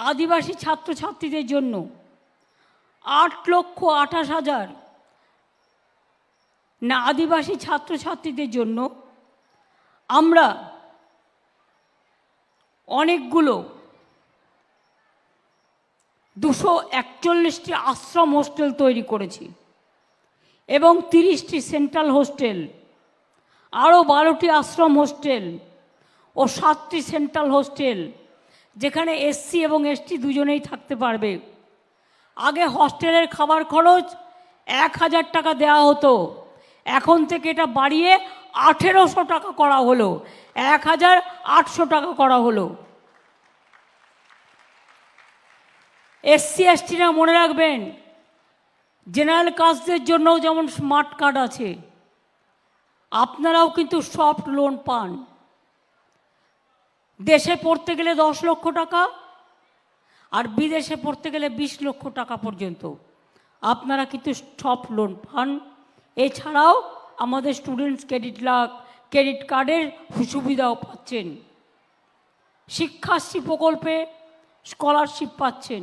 আদিবাসী ছাত্রছাত্রীদের জন্য আট লক্ষ আঠাশ হাজার না আদিবাসী ছাত্রছাত্রীদের জন্য আমরা অনেকগুলো দুশো একচল্লিশটি আশ্রম হোস্টেল তৈরি করেছি এবং তিরিশটি সেন্ট্রাল হোস্টেল, আরও বারোটি আশ্রম হোস্টেল ও সাতটি সেন্ট্রাল হোস্টেল যেখানে এসসি এবং এসটি দুজনেই থাকতে পারবে। আগে হস্টেলের খাবার খরচ এক হাজার টাকা দেওয়া হতো। এখন থেকে এটা বাড়িয়ে আঠেরোশো টাকা করা হলো। এক হাজার আটশো টাকা করা হলো। এসসি, এসটিরা মনে রাখবেন, জেনারেল কাস্টদের জন্যও যেমন স্মার্ট কার্ড আছে, আপনারাও কিন্তু সফট লোন পান। দেশে পড়তে গেলে দশ লক্ষ টাকা আর বিদেশে পড়তে গেলে বিশ লক্ষ টাকা পর্যন্ত। আপনারা কিন্তু স্টপ লোন পান। এছাড়াও আমাদের স্টুডেন্টস ক্রেডিট লাখ ক্রেডিট কার্ডের সুবিধাও পাচ্ছেন। শিক্ষাশ্রী প্রকল্পে স্কলারশিপ পাচ্ছেন।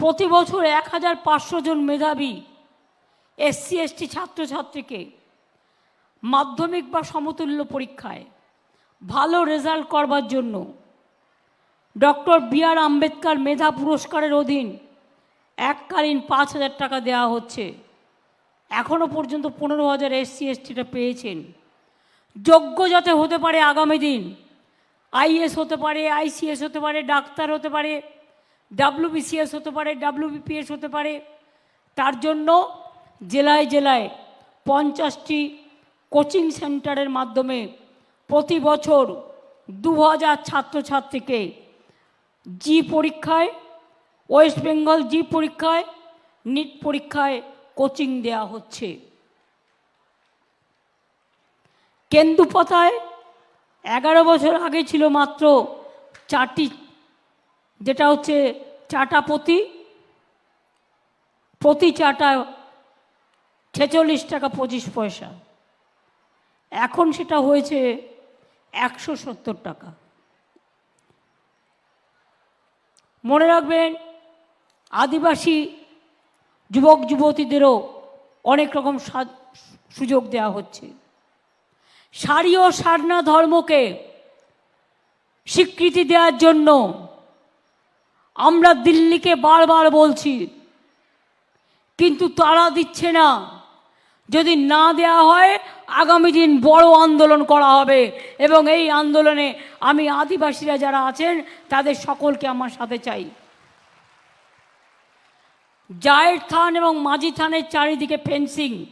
প্রতি বছর এক হাজার পাঁচশো জন মেধাবী এসসি, এসটি ছাত্রছাত্রীকে মাধ্যমিক বা সমতুল্য পরীক্ষায় ভালো রেজাল্ট করবার জন্য। ডক্টর বি আর আম্বেদকর মেধা পুরস্কারের অধীন এককালীন পাঁচ হাজার টাকা দেওয়া হচ্ছে। এখনও পর্যন্ত পনেরো হাজার এসসি এসটিটা পেয়েছেন। যোগ্য যাতে হতে পারে আগামী দিন, আইএস হতে পারে, আইসিএস হতে পারে, ডাক্তার হতে পারে, ডাব্লিউবিসিএস হতে পারে, ডাব্লিউবিপিএস হতে পারে, তার জন্য জেলায় জেলায় পঞ্চাশটি কোচিং সেন্টারের মাধ্যমে প্রতি বছর দু হাজার ছাত্রছাত্রীকে জি পরীক্ষায়, ওয়েস্ট বেঙ্গল জি পরীক্ষায়, নিট পরীক্ষায় কোচিং দেয়া হচ্ছে। কেন্দুপাতায় এগারো বছর আগে ছিল মাত্র চারটি, যেটা হচ্ছে চাটা প্রতি প্রতি চাটা ছেচল্লিশ টাকা পঁচিশ পয়সা। এখন সেটা হয়েছে একশো সত্তর টাকা। মনে রাখবেন, আদিবাসী যুবক, যুবতীদেরও অনেক রকম সুযোগ দেওয়া হচ্ছে। সারি ও সারনা ধর্মকে স্বীকৃতি দেওয়ার জন্য আমরা দিল্লিকে বারবার বলছি, কিন্তু তারা দিচ্ছে না। যদি না দেওয়া হয়, আগামী দিন বড় আন্দোলন করা হবে। এবং এই আন্দোলনে আমি আদিবাসীরা যারা আছেন, তাদের সকলকে আমার সাথে চাই। জায়ের থান এবং মাঝি থানের চারিদিকে ফেন্সিং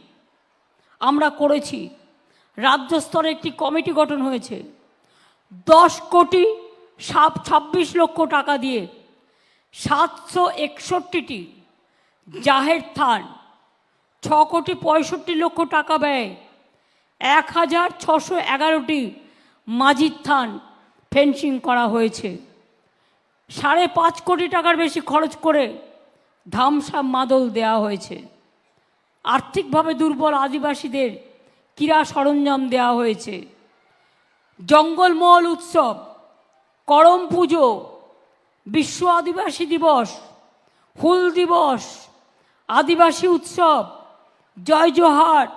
আমরা করেছি। রাজ্য স্তরে একটি কমিটি গঠন হয়েছে। দশ কোটি সাত, ছাব্বিশ লক্ষ টাকা দিয়ে সাতশো একষট্টিটি জাহের থান ছ কোটি পঁয়ষট্টি লক্ষ টাকা ব্যয়। এক হাজার ছশো এগারোটি মাঝির থান ফেন্সিং করা হয়েছে। সাড়ে পাঁচ কোটি টাকার বেশি খরচ করে ধামসা মাদল দেওয়া হয়েছে। আর্থিকভাবে দুর্বল আদিবাসীদের ক্রীড়া সরঞ্জাম দেওয়া হয়েছে। জঙ্গলমহল উৎসব, করম পুজো, বিশ্ব আদিবাসী দিবস, হুল দিবস, আদিবাসী উৎসব জয় জোহার,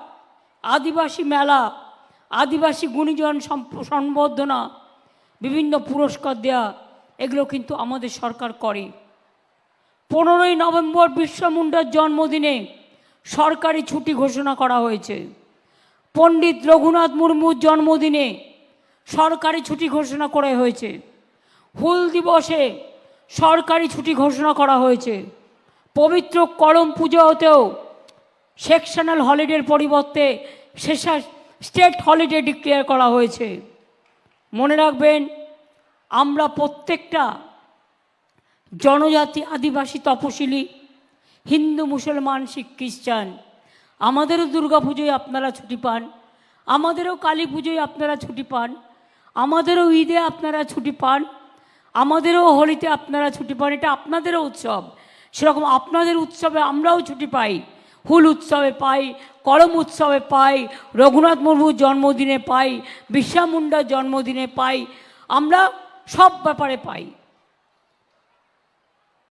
আদিবাসী মেলা, আদিবাসী গুণীজন সম্বর্ধনা, বিভিন্ন পুরস্কার দেয়া, এগুলো কিন্তু আমাদের সরকার করে। পনেরোই নভেম্বর বিরসা মুন্ডার জন্মদিনে সরকারি ছুটি ঘোষণা করা হয়েছে। পণ্ডিত রঘুনাথ মুর্মুর জন্মদিনে সরকারি ছুটি ঘোষণা করা হয়েছে। হুল দিবসে সরকারি ছুটি ঘোষণা করা হয়েছে। পবিত্র করম পুজোতেও সেকশনাল হলিডের পরিবর্তে শেষা স্টেট হলিডে ডিক্লেয়ার করা হয়েছে। মনে রাখবেন, আমরা প্রত্যেকটা জনজাতি আদিবাসী তপশিলি, হিন্দু, মুসলমান, শিখ, খ্রিস্টান, আমাদেরও দুর্গা পুজোয় আপনারা ছুটি পান, আমাদেরও কালী পুজোয় আপনারা ছুটি পান, আমাদেরও ঈদে আপনারা ছুটি পান, আমাদেরও হোলিতে আপনারা ছুটি পান, এটা আপনাদেরও উৎসব। সেরকম আপনাদের উৎসবে আমরাও ছুটি পাই। হুল উৎসবে পাই, করম উৎসবে পাই, রঘুনাথ মুর্মুর জন্মদিনে পাই বিশ্বামুন্ডার মুন্ডার জন্মদিনে পাই, আমরা সব ব্যাপারে পাই।